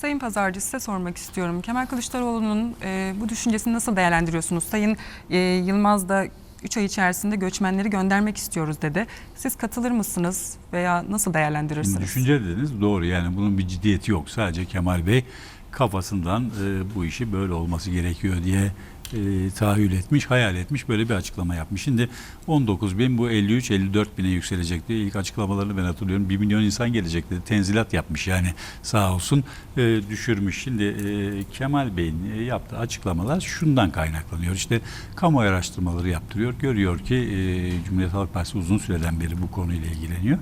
Sayın Pazarcı size sormak istiyorum. Kemal Kılıçdaroğlu'nun e, bu düşüncesini nasıl değerlendiriyorsunuz? Sayın e, Yılmaz da 3 ay içerisinde göçmenleri göndermek istiyoruz dedi. Siz katılır mısınız veya nasıl değerlendirirsiniz? Düşünce dediniz doğru yani bunun bir ciddiyeti yok. Sadece Kemal Bey kafasından e, bu işi böyle olması gerekiyor diye e, tahayyül etmiş, hayal etmiş böyle bir açıklama yapmış. Şimdi 19 bin bu 53-54 bine yükselecek diye ilk açıklamalarını ben hatırlıyorum. 1 milyon insan gelecek dedi. Tenzilat yapmış yani sağ olsun e, düşürmüş. Şimdi e, Kemal Bey'in e, yaptığı açıklamalar şundan kaynaklanıyor. İşte kamu araştırmaları yaptırıyor. Görüyor ki e, Cumhuriyet Halk Partisi uzun süreden beri bu konuyla ilgileniyor.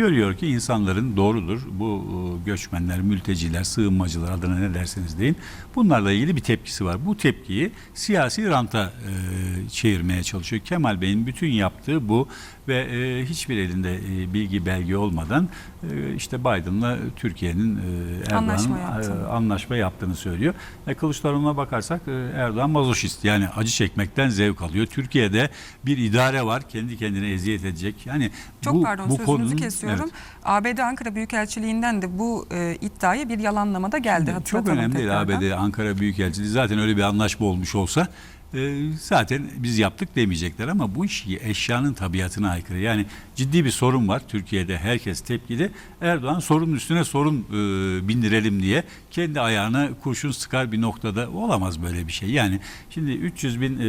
Görüyor ki insanların doğrudur bu e, göçmenler, mülteciler, sığınmacılar adına ne derseniz deyin. Bunlarla ilgili bir tepkisi var. Bu tepkiyi siyasi ranta e, çevirmeye çalışıyor. Kemal Bey'in bütün yaptığı bu ve e, hiçbir elinde e, bilgi belge olmadan e, işte Biden'la Türkiye'nin e, Anlaşma Erdoğan'ın yaptığını. e, anlaşma yaptığını söylüyor. E, Kılıçdaroğlu'na bakarsak e, Erdoğan mazoşist yani acı çekmekten zevk alıyor. Türkiye'de bir idare var kendi kendine eziyet edecek. Yani Çok bu, pardon bu sözünüzü konunun- kesiyorum. Evet. ABD Ankara Büyükelçiliğinden de bu e, iddiaya bir yalanlamada geldi. Çok önemli değil. ABD Ankara Büyükelçiliği zaten öyle bir anlaşma olmuş olsa e, zaten biz yaptık demeyecekler ama bu iş eşyanın tabiatına aykırı. Yani ciddi bir sorun var Türkiye'de herkes tepkili. Erdoğan sorunun üstüne sorun e, bindirelim diye kendi ayağına kurşun sıkar bir noktada olamaz böyle bir şey. Yani şimdi 300 bin e,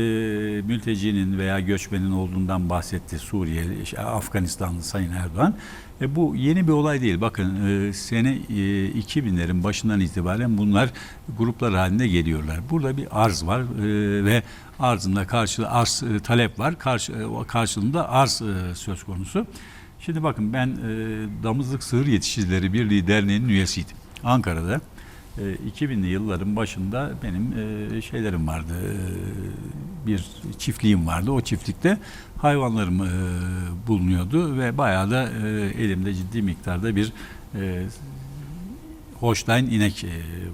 mültecinin veya göçmenin olduğundan bahsetti Suriye, Afganistanlı Sayın Erdoğan. E, bu yeni bir olay değil. Bakın e, sene e, 2000'lerin başından itibaren bunlar gruplar halinde geliyorlar. Burada bir arz var e, ve arzında karşı arz e, talep var. Karşı e, karşılığında arz e, söz konusu. Şimdi bakın ben e, Damızlık Sığır Yetişicileri Birliği Derneği'nin üyesiydim. Ankara'da. E, 2000'li yılların başında benim e, şeylerim vardı. Bir çiftliğim vardı. O çiftlikte hayvanlarım e, bulunuyordu ve bayağı da e, elimde ciddi miktarda bir e, Holstein inek e,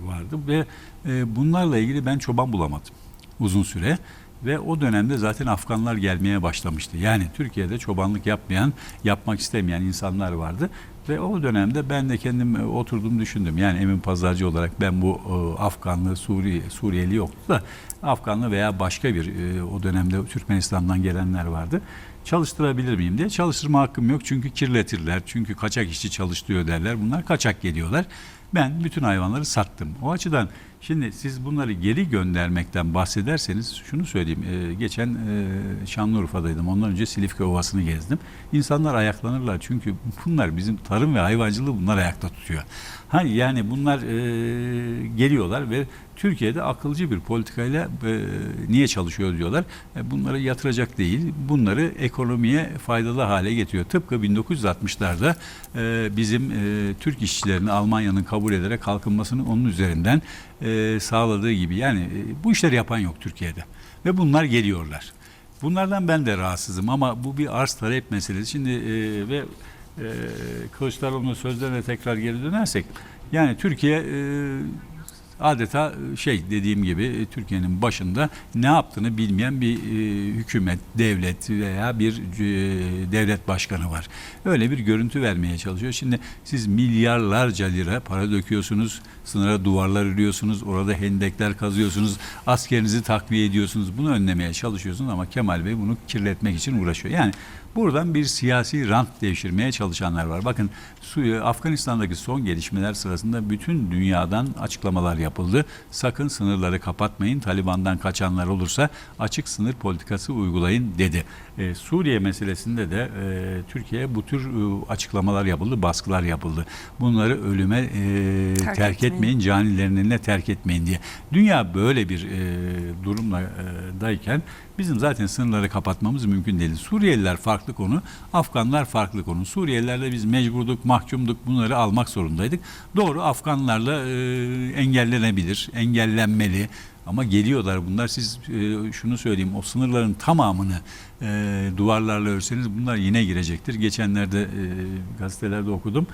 vardı ve e, bunlarla ilgili ben çoban bulamadım uzun süre ve o dönemde zaten Afganlar gelmeye başlamıştı. Yani Türkiye'de çobanlık yapmayan, yapmak istemeyen insanlar vardı ve o dönemde ben de kendim e, oturdum düşündüm. Yani Emin Pazarcı olarak ben bu e, Afganlı, Suriye, Suriyeli yoktu da Afganlı veya başka bir e, o dönemde Türkmenistan'dan gelenler vardı. Çalıştırabilir miyim diye çalıştırma hakkım yok çünkü kirletirler. Çünkü kaçak işçi çalıştırıyor derler. Bunlar kaçak geliyorlar. Ben bütün hayvanları sattım. O açıdan şimdi siz bunları geri göndermekten bahsederseniz şunu söyleyeyim. Ee, geçen e, Şanlıurfa'daydım. Ondan önce Silifke Ovası'nı gezdim. İnsanlar ayaklanırlar çünkü bunlar bizim tarım ve hayvancılığı bunlar ayakta tutuyor. Hani yani bunlar e, geliyorlar ve Türkiye'de akılcı bir politikayla e, niye çalışıyor diyorlar. E, bunları yatıracak değil, bunları ekonomiye faydalı hale getiriyor. Tıpkı 1960'larda e, bizim e, Türk işçilerini Almanya'nın kabul ederek kalkınmasını onun üzerinden e, sağladığı gibi. Yani e, bu işleri yapan yok Türkiye'de ve bunlar geliyorlar. Bunlardan ben de rahatsızım ama bu bir arz talep meselesi. Şimdi e, ve e, Kılıçdaroğlu'nun sözlerine tekrar geri dönersek yani Türkiye e, adeta şey dediğim gibi e, Türkiye'nin başında ne yaptığını bilmeyen bir e, hükümet, devlet veya bir e, devlet başkanı var. Öyle bir görüntü vermeye çalışıyor. Şimdi siz milyarlarca lira para döküyorsunuz, sınıra duvarlar örüyorsunuz, orada hendekler kazıyorsunuz, askerinizi takviye ediyorsunuz. Bunu önlemeye çalışıyorsunuz ama Kemal Bey bunu kirletmek için uğraşıyor. Yani Buradan bir siyasi rant devşirmeye çalışanlar var. Bakın Su- Afganistan'daki son gelişmeler sırasında bütün dünyadan açıklamalar yapıldı. Sakın sınırları kapatmayın. Taliban'dan kaçanlar olursa açık sınır politikası uygulayın dedi. Ee, Suriye meselesinde de e, Türkiye'ye bu tür e, açıklamalar yapıldı, baskılar yapıldı. Bunları ölüme e, Terk terk, etmeyin. Etmeyin, canilerin eline terk etmeyin diye. Dünya böyle bir e, durumla e, dayken bizim zaten sınırları kapatmamız mümkün değil. Suriyeliler farklı konu, Afganlar farklı konu. Suriyelilerle biz mecburduk, mahkumduk bunları almak zorundaydık. Doğru Afganlarla e, engellenebilir, engellenmeli. Ama geliyorlar bunlar. Siz e, şunu söyleyeyim o sınırların tamamını e, duvarlarla örseniz bunlar yine girecektir. Geçenlerde e, gazetelerde okudum.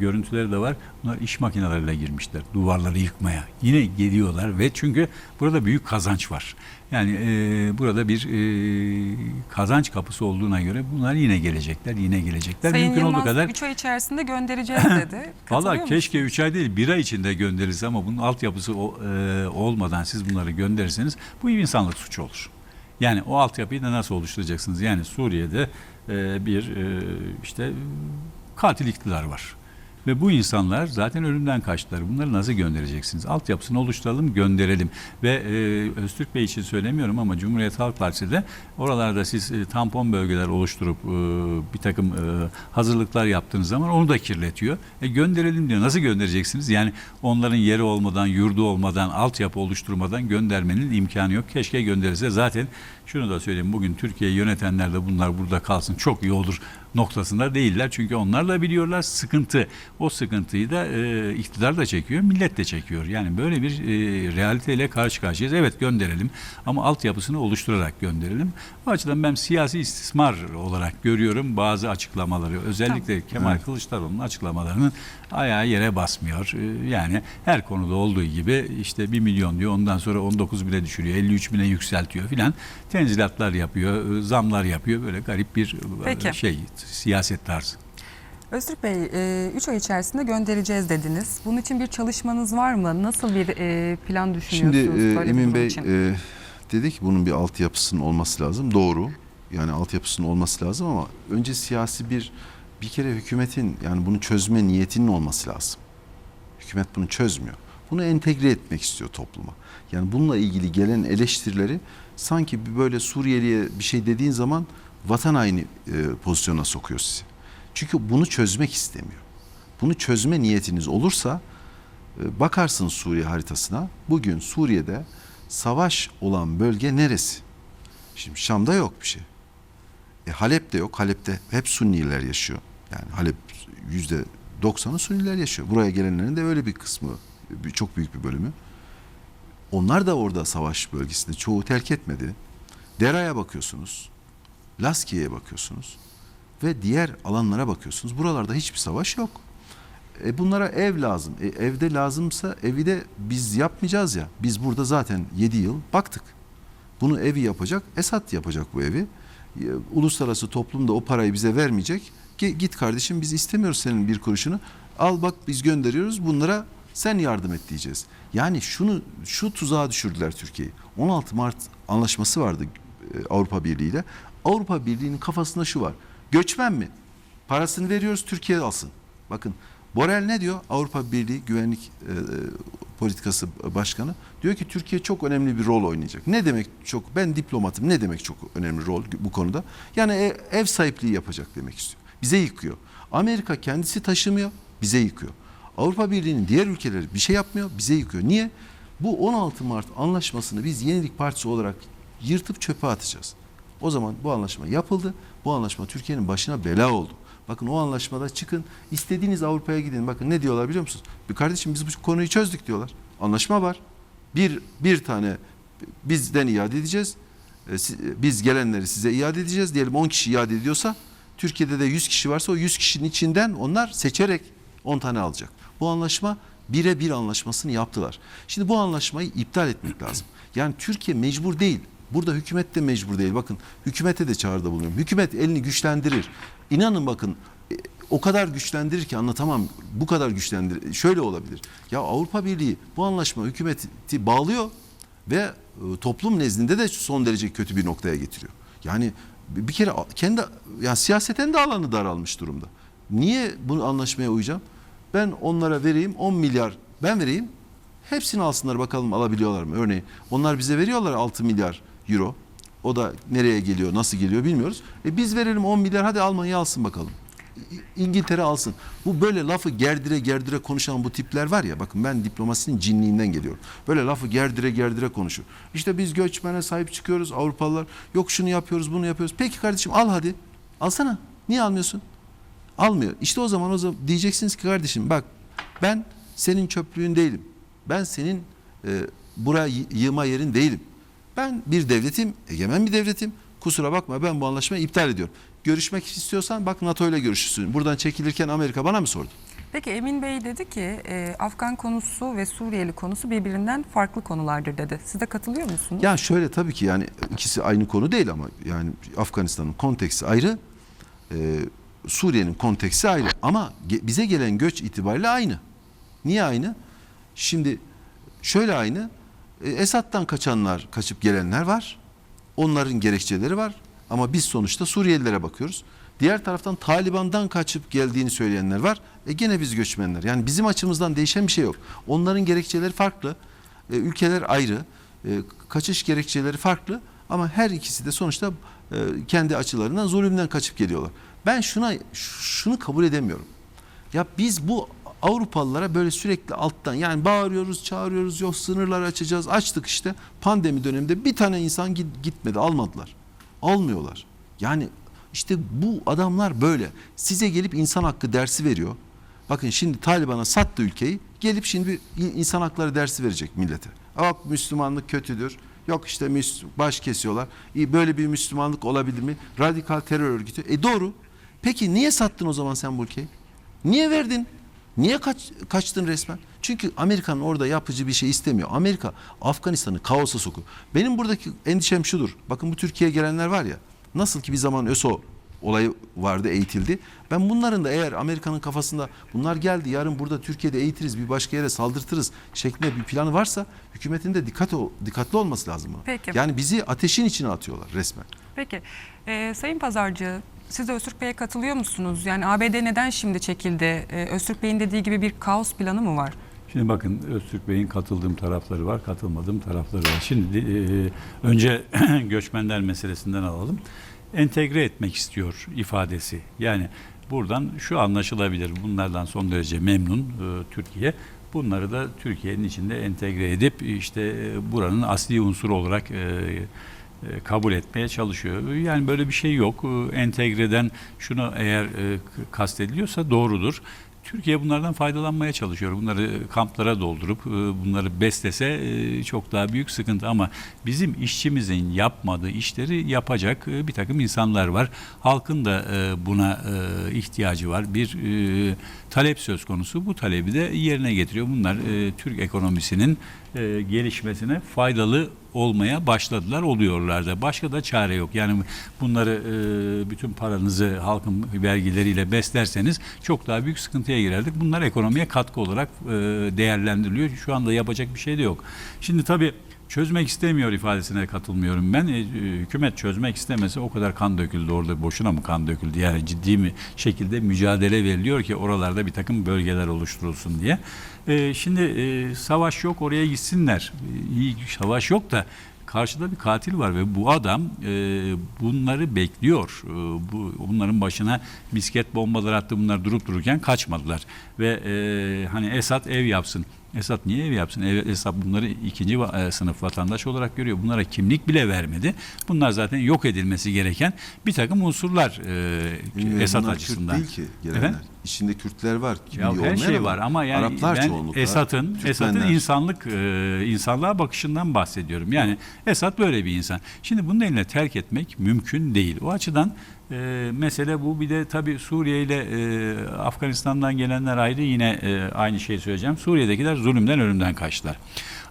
Görüntüleri de var. Bunlar iş makineleriyle girmişler duvarları yıkmaya. Yine geliyorlar ve çünkü burada büyük kazanç var. Yani e, burada bir e, kazanç kapısı olduğuna göre bunlar yine gelecekler, yine gelecekler. Sayın Mümkün Yılmaz olduğu kadar 3 ay içerisinde göndereceğiz dedi. Valla keşke 3 ay değil bir ay içinde gönderirse ama bunun altyapısı o- e, olmadan siz bunları gönderirseniz bu insanlık suçu olur. Yani o altyapıyı da nasıl oluşturacaksınız? Yani Suriye'de e, bir e, işte katil iktidar var. Ve bu insanlar zaten ölümden kaçtılar. Bunları nasıl göndereceksiniz? Altyapısını oluşturalım, gönderelim. Ve e, Öztürk Bey için söylemiyorum ama Cumhuriyet Halk Partisi de oralarda siz e, tampon bölgeler oluşturup e, bir takım e, hazırlıklar yaptığınız zaman onu da kirletiyor. E, gönderelim diyor. Nasıl göndereceksiniz? Yani onların yeri olmadan, yurdu olmadan, altyapı oluşturmadan göndermenin imkanı yok. Keşke gönderirse. Zaten şunu da söyleyeyim. Bugün Türkiye'yi yönetenler de bunlar burada kalsın. Çok iyi olur noktasında değiller. Çünkü onlar da biliyorlar sıkıntı. O sıkıntıyı da e, iktidar da çekiyor, millet de çekiyor. Yani böyle bir e, realiteyle karşı karşıyayız. Evet gönderelim ama altyapısını oluşturarak gönderelim. Bu açıdan ben siyasi istismar olarak görüyorum bazı açıklamaları. Özellikle Kemal Kılıçdaroğlu'nun açıklamalarının ayağı yere basmıyor. E, yani her konuda olduğu gibi işte 1 milyon diyor ondan sonra 19 bine düşürüyor, 53 bine yükseltiyor filan. Tenzilatlar yapıyor, e, zamlar yapıyor. Böyle garip bir e, Peki. şey siyaset tarzı. Öztürk Bey 3 ay içerisinde göndereceğiz dediniz. Bunun için bir çalışmanız var mı? Nasıl bir e, plan Şimdi düşünüyorsunuz? e, böyle bir Emin Bey için? e, dedi ki bunun bir altyapısının olması lazım. Doğru. Yani altyapısının olması lazım ama önce siyasi bir bir kere hükümetin yani bunu çözme niyetinin olması lazım. Hükümet bunu çözmüyor. Bunu entegre etmek istiyor topluma. Yani bununla ilgili gelen eleştirileri sanki bir böyle Suriyeli'ye bir şey dediğin zaman vatan haini e, pozisyona sokuyor sizi. Çünkü bunu çözmek istemiyor. Bunu çözme niyetiniz olursa e, bakarsın Suriye haritasına. Bugün Suriye'de savaş olan bölge neresi? Şimdi Şam'da yok bir şey. E, Halep'te yok. Halep'te hep Sunniler yaşıyor. Yani Halep yüzde doksanı Sunniler yaşıyor. Buraya gelenlerin de öyle bir kısmı, bir- çok büyük bir bölümü. Onlar da orada savaş bölgesinde çoğu terk etmedi. Dera'ya bakıyorsunuz. Laskiye'ye bakıyorsunuz. Ve diğer alanlara bakıyorsunuz. Buralarda hiçbir savaş yok. E bunlara ev lazım. E evde lazımsa evi de biz yapmayacağız ya. Biz burada zaten 7 yıl baktık. Bunu evi yapacak, Esad yapacak bu evi. E, Uluslararası toplum da o parayı bize vermeyecek. Git kardeşim biz istemiyoruz senin bir kuruşunu. Al bak biz gönderiyoruz bunlara sen yardım et diyeceğiz. Yani şunu şu tuzağa düşürdüler Türkiye'yi. 16 Mart anlaşması vardı e, Avrupa Birliği ile. Avrupa Birliği'nin kafasında şu var. Göçmen mi? Parasını veriyoruz Türkiye alsın. Bakın Borrell ne diyor? Avrupa Birliği Güvenlik e, e, Politikası Başkanı diyor ki Türkiye çok önemli bir rol oynayacak. Ne demek çok? Ben diplomatım. Ne demek çok önemli rol bu konuda? Yani e- ev sahipliği yapacak demek istiyor. Bize yıkıyor. Amerika kendisi taşımıyor, bize yıkıyor. Avrupa Birliği'nin diğer ülkeleri bir şey yapmıyor, bize yıkıyor. Niye? Bu 16 Mart anlaşmasını biz Yenilik Partisi olarak yırtıp çöpe atacağız. O zaman bu anlaşma yapıldı. Bu anlaşma Türkiye'nin başına bela oldu. Bakın o anlaşmada çıkın istediğiniz Avrupa'ya gidin. Bakın ne diyorlar biliyor musunuz? Bir kardeşim biz bu konuyu çözdük diyorlar. Anlaşma var. Bir bir tane bizden iade edeceğiz. E, Biz gelenleri size iade edeceğiz. Diyelim 10 kişi iade ediyorsa Türkiye'de de 100 kişi varsa o 100 kişinin içinden onlar seçerek 10 tane alacak. Bu anlaşma bire bir anlaşmasını yaptılar. Şimdi bu anlaşmayı iptal etmek lazım. Yani Türkiye mecbur değil. Burada hükümet de mecbur değil. Bakın hükümete de çağrıda bulunuyorum. Hükümet elini güçlendirir. İnanın bakın e, o kadar güçlendirir ki anlatamam. Bu kadar güçlendirir. Şöyle olabilir. Ya Avrupa Birliği bu anlaşma hükümeti bağlıyor ve e, toplum nezdinde de son derece kötü bir noktaya getiriyor. Yani bir kere kendi ya siyaseten de alanı daralmış durumda. Niye bu anlaşmaya uyacağım? Ben onlara vereyim 10 milyar ben vereyim. Hepsini alsınlar bakalım alabiliyorlar mı? Örneğin onlar bize veriyorlar 6 milyar euro. O da nereye geliyor, nasıl geliyor bilmiyoruz. E biz verelim 10 milyar hadi Almanya alsın bakalım. İngiltere alsın. Bu böyle lafı gerdire gerdire konuşan bu tipler var ya bakın ben diplomasinin cinliğinden geliyorum. Böyle lafı gerdire gerdire konuşuyor. İşte biz göçmene sahip çıkıyoruz Avrupalılar. Yok şunu yapıyoruz bunu yapıyoruz. Peki kardeşim al hadi. Alsana. Niye almıyorsun? Almıyor. İşte o zaman o zaman diyeceksiniz ki kardeşim bak ben senin çöplüğün değilim. Ben senin e, buraya yığma yerin değilim. Ben bir devletim, egemen bir devletim. kusura bakma ben bu anlaşmayı iptal ediyorum. Görüşmek istiyorsan bak NATO ile görüşürsün. Buradan çekilirken Amerika bana mı sordu? Peki Emin Bey dedi ki e, Afgan konusu ve Suriyeli konusu birbirinden farklı konulardır dedi. Siz de katılıyor musunuz? Ya şöyle tabii ki yani ikisi aynı konu değil ama yani Afganistan'ın konteksi ayrı, e, Suriye'nin konteksi ayrı ama ge- bize gelen göç itibariyle aynı. Niye aynı? Şimdi şöyle aynı, Esad'dan kaçanlar, kaçıp gelenler var. Onların gerekçeleri var ama biz sonuçta Suriyelilere bakıyoruz. Diğer taraftan Taliban'dan kaçıp geldiğini söyleyenler var. E gene biz göçmenler. Yani bizim açımızdan değişen bir şey yok. Onların gerekçeleri farklı. E, ülkeler ayrı. E, kaçış gerekçeleri farklı ama her ikisi de sonuçta e, kendi açılarından zulümden kaçıp geliyorlar. Ben şuna şunu kabul edemiyorum. Ya biz bu Avrupalılara böyle sürekli alttan yani bağırıyoruz, çağırıyoruz, yok sınırları açacağız. Açtık işte pandemi döneminde bir tane insan git- gitmedi, almadılar. Almıyorlar. Yani işte bu adamlar böyle. Size gelip insan hakkı dersi veriyor. Bakın şimdi Taliban'a sattı ülkeyi. Gelip şimdi insan hakları dersi verecek millete. Bak Müslümanlık kötüdür. Yok işte baş kesiyorlar. Böyle bir Müslümanlık olabilir mi? Radikal terör örgütü. E doğru. Peki niye sattın o zaman sen bu ülkeyi? Niye verdin? Niye kaç, kaçtın resmen? Çünkü Amerika'nın orada yapıcı bir şey istemiyor. Amerika Afganistan'ı kaosa sokuyor. Benim buradaki endişem şudur. Bakın bu Türkiye'ye gelenler var ya. Nasıl ki bir zaman ÖSO olayı vardı, eğitildi. Ben bunların da eğer Amerika'nın kafasında bunlar geldi yarın burada Türkiye'de eğitiriz, bir başka yere saldırtırız şeklinde bir planı varsa hükümetin de dikkat dikkatli olması lazım buna. Peki. Yani bizi ateşin içine atıyorlar resmen. Peki e, Sayın Pazarcı siz de Öztürk Bey'e katılıyor musunuz? Yani ABD neden şimdi çekildi? E, Öztürk Bey'in dediği gibi bir kaos planı mı var? Şimdi bakın Öztürk Bey'in katıldığım tarafları var, katılmadığım tarafları var. Şimdi e, önce göçmenler meselesinden alalım. Entegre etmek istiyor ifadesi. Yani buradan şu anlaşılabilir. Bunlardan son derece memnun e, Türkiye. Bunları da Türkiye'nin içinde entegre edip işte e, buranın asli unsur olarak e, e, kabul etmeye çalışıyor. Yani böyle bir şey yok. E, Entegreden şunu eğer e, kastediliyorsa doğrudur. Türkiye bunlardan faydalanmaya çalışıyor. Bunları kamplara doldurup e, bunları beslese e, çok daha büyük sıkıntı ama bizim işçimizin yapmadığı işleri yapacak e, bir takım insanlar var. Halkın da e, buna e, ihtiyacı var. Bir e, talep söz konusu. Bu talebi de yerine getiriyor. Bunlar e, Türk ekonomisinin e, gelişmesine faydalı olmaya başladılar, oluyorlar da. Başka da çare yok. Yani bunları e, bütün paranızı halkın vergileriyle beslerseniz çok daha büyük sıkıntıya girerdik. Bunlar ekonomiye katkı olarak e, değerlendiriliyor. Şu anda yapacak bir şey de yok. Şimdi tabii çözmek istemiyor ifadesine katılmıyorum ben. E, hükümet çözmek istemese o kadar kan döküldü orada boşuna mı kan döküldü? Yani ciddi mi şekilde mücadele veriliyor ki oralarda bir takım bölgeler oluşturulsun diye. E, şimdi e, savaş yok oraya gitsinler. E, savaş yok da karşıda bir katil var ve bu adam e, bunları bekliyor. E, bu bunların başına misket bombalar attı. Bunlar durup dururken kaçmadılar ve e, hani Esad ev yapsın. Esad niye ev yapsın? Ev, Esad bunları ikinci e, sınıf vatandaş olarak görüyor. Bunlara kimlik bile vermedi. Bunlar zaten yok edilmesi gereken bir takım unsurlar e, Esad Bunlar açısından. Kürt değil ki gelenler. Efendim? İçinde Kürtler var. Ya her şey var ama yani Araplar ben Esad'ın Türkmenler. insanlık e, insanlığa bakışından bahsediyorum. Yani Esad böyle bir insan. Şimdi bunu eline terk etmek mümkün değil. O açıdan e, mesele bu. Bir de tabii Suriye ile e, Afganistan'dan gelenler ayrı yine e, aynı şeyi söyleyeceğim. Suriye'dekiler zulümden ölümden kaçtılar.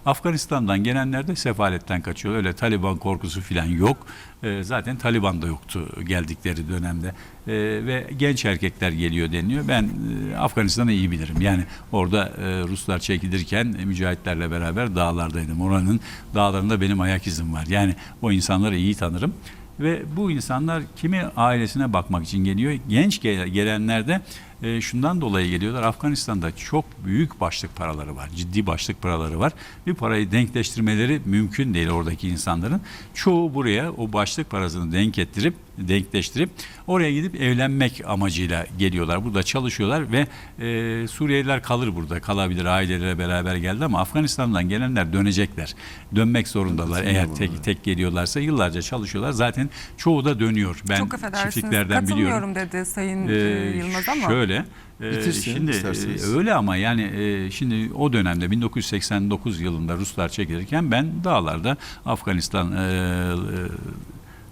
Afganistan'dan gelenler de sefaletten kaçıyor. Öyle Taliban korkusu falan yok. E, zaten Taliban da yoktu geldikleri dönemde. E, ve genç erkekler geliyor deniliyor. Ben e, Afganistan'ı iyi bilirim. Yani orada e, Ruslar çekilirken e, mücahitlerle beraber dağlardaydım. Oranın dağlarında benim ayak izim var. Yani o insanları iyi tanırım. Ve bu insanlar kimi ailesine bakmak için geliyor. Genç gel- gelenler de e, şundan dolayı geliyorlar. Afganistan'da çok büyük başlık paraları var. Ciddi başlık paraları var. Bir parayı denkleştirmeleri mümkün değil oradaki insanların. Çoğu buraya o başlık parasını denk ettirip denkleştirip oraya gidip evlenmek amacıyla geliyorlar. Burada çalışıyorlar ve e, Suriyeliler kalır burada. Kalabilir aileleri beraber geldi ama Afganistan'dan gelenler dönecekler. Dönmek zorundalar eğer tek tek geliyorlarsa yıllarca çalışıyorlar. Zaten çoğu da dönüyor. Ben Çok affedersiniz çiftliklerden biliyorum. katılmıyorum dedi Sayın Ee, e, Yılmaz ama. Şöyle e, Bitirsin şimdi isterseniz. e, öyle ama yani e, şimdi o dönemde 1989 yılında Ruslar çekilirken ben dağlarda Afganistan e,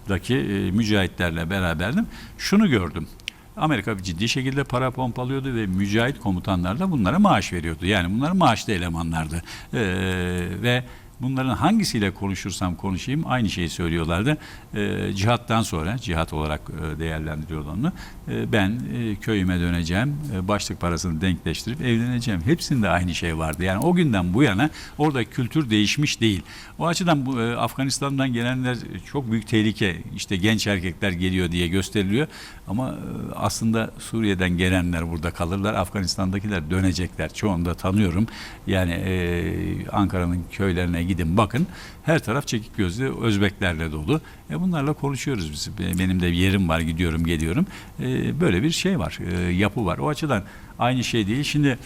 daki mücahitlerle beraberdim. Şunu gördüm. Amerika ciddi şekilde para pompalıyordu ve mücahit komutanlar da bunlara maaş veriyordu. Yani bunlar maaşlı elemanlardı. Ee, ve bunların hangisiyle konuşursam konuşayım aynı şeyi söylüyorlardı. Ee, cihattan sonra, cihat olarak e, değerlendiriyordu onu. Ee, ben e, köyüme döneceğim, e, başlık parasını denkleştirip evleneceğim. Hepsinde aynı şey vardı. Yani o günden bu yana orada kültür değişmiş değil. O açıdan bu e, Afganistan'dan gelenler çok büyük tehlike. İşte genç erkekler geliyor diye gösteriliyor. Ama e, aslında Suriye'den gelenler burada kalırlar. Afganistan'dakiler dönecekler. Çoğunu da tanıyorum. Yani e, Ankara'nın köylerine gidin bakın. Her taraf çekik gözlü Özbeklerle dolu. E, bunlarla konuşuyoruz biz. Be- Benim de yerim var gidiyorum geliyorum. E, böyle bir şey var. e, yapı var. O açıdan aynı şey değil. Şimdi